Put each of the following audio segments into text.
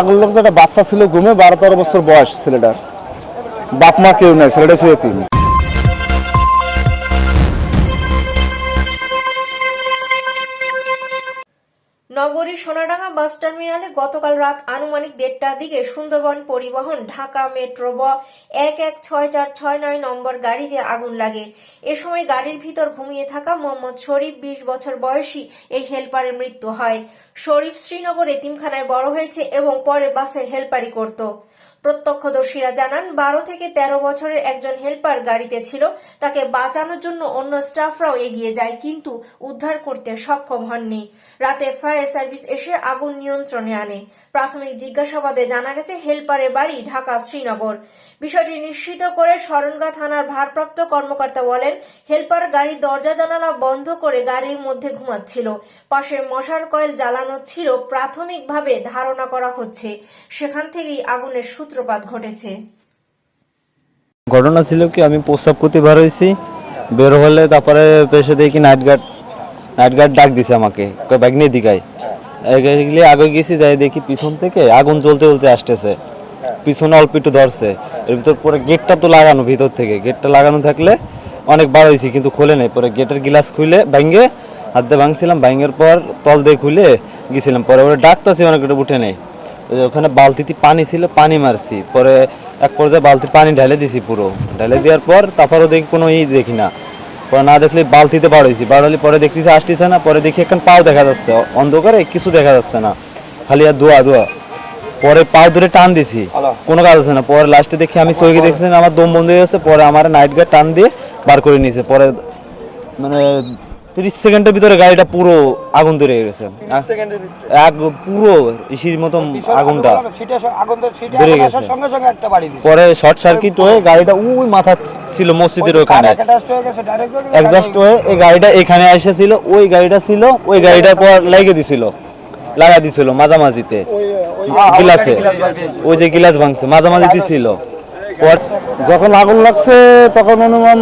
আগুন লোক বাচ্চা ছিল ঘুমে, বারো তেরো বছর বয়স ছেলেটার। বাপ মা কেউ নাই, ছেলেটা ছিল নগরীর সোনাডাঙ্গা বাস টার্মিনালে গতকাল রাত আনুমানিক দেড়টার দিকে সুন্দরবন পরিবহন ঢাকা মেট্রো ব এক এক ছয় চার ছয় নয় নম্বর গাড়িতে আগুন লাগে। এ সময় গাড়ির ভিতর ঘুমিয়ে থাকা মোহাম্মদ শরীফ বিশ বছর বয়সী। এই হেলপারের মৃত্যু হয়। শরীফ শ্রীনগর এতিমখানায় বড় হয়েছে এবং পরে বাসের হেলপারি করত। প্রত্যক্ষদর্শীরা জানান, বারো থেকে তেরো বছরের একজন হেল্পার গাড়িতে ছিল। তাকে বাঁচানোর জন্য অন্য স্টাফরাও এগিয়ে যায়, কিন্তু উদ্ধার করতে সক্ষম হননি। রাতে ফায়ার সার্ভিস এসে আগুন নিয়ন্ত্রণে আনে। প্রাথমিক জিজ্ঞাসাবাদে জানা গেছে, হেল্পারের বাড়ি ঢাকা, শ্রীনগর। বিষয়টি নিশ্চিত করে শরণগা থানার ভারপ্রাপ্ত কর্মকর্তা বলেন, হেল্পার গাড়ির দরজা জানালা বন্ধ করে গাড়ির মধ্যে ঘুমাচ্ছিল। পাশে মশার কয়েল জ্বালানো ছিল, প্রাথমিকভাবে ধারণা করা হচ্ছে। সেখান থেকেই আগুনের সূত্রপাত ঘটেছে। ঘটনা ছিল কি, আমি প্রস্রাব করতে বার হয়েছি। বের হলে তারপরে পেশে দেখি নাইট গার্ড নাইট গার্ড ডাক দিছে আমাকে ব্যাগ নিয়ে দিকাই গেলে আগে গেছি, যাই দেখি পিছন থেকে আগুন জ্বলতে জ্বলতে আসতেছে। পিছনে অল্প একটু ধরছে। এর ভিতর পরে গেটটা তো লাগানো, ভিতর থেকে। গেটটা লাগানো থাকলে অনেক বার হয়েছি, কিন্তু খুলে নেই। পরে গেটের গ্লাস খুলে ভাঙ্গে হাত দিয়ে ভাঙছিলাম। ভাঙের পর তল দিয়ে খুলে গেছিলাম। পরে ওরা ডাকতেছি, অনেক উঠে নেই। ওখানে বালতিতে পানি ছিল পানি মারছি। পরে এক পর্যায়ে বালতির পানি ঢেলে দিছি পুরো। ঢেলে দেওয়ার পর তারপরও দেখি কোনো ই দেখি না। পরে না দেখলে বালতিতে বার হলে পরে দেখতেছি আসতেছে না পরে দেখি এখন পাও দেখা যাচ্ছে। অন্ধকারে কিছু দেখা যাচ্ছে না। খালি আর দোয়া দোয়া পরে পাও ধরে টান দিছি। কোনো কাজ আছে না। পরে লাস্টে দেখি আমি চোখে দেখছি আমার দম বন্ধ হয়ে গেছে। পরে আমার নাইট গার্ড টান দিয়ে বার করে নিয়েছে পরে মানে তিরিশ সেকেন্ডের ভিতরে গাড়িটা পুরো আগুন ধরে গেছে। এক পুরো ইসির মতন আগুনটা ধরে গেছে। পরে শর্ট সার্কিট হয়ে গাড়িটা ওই মাথা ছিল মসজিদের ওখানে। একজাস্ট হয়ে এই গাড়িটা এখানে এসেছিল ওই গাড়িটা ছিল ওই গাড়িটার পর লেগে দিছিল লাগা দিছিল মাঝামাঝিতে। গিলাসে। ওই যে গিলাস ভাঙছে মাঝামাঝিতে ছিল। যখন আগুন লাগছে তখন অনুমান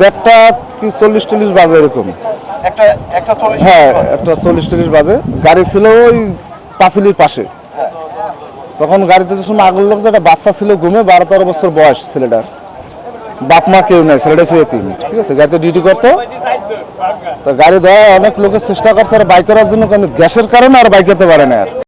দেড়টা কি চল্লিশ টল্লিশ বাজে এরকম। হ্যাঁ একটা চল্লিশ টল্লিশ বাজে। গাড়ি ছিল ওই পাঁচিলির পাশে। তখন গাড়িতে যখন আগুন লাগছে একটা বাচ্চা ছিল ঘুমে বারো তেরো বছর বয়স ছেলেটার। বাপ মা কেউ নেই ছেলেটা ছিল তিন ঠিক আছে গাড়িতে ডিউটি করতো। তো গাড়ি দেওয়া অনেক লোকের চেষ্টা করছে আর বাইক করার জন্য কিন্তু গ্যাসের কারণে আর বাইক করতে পারে না আর।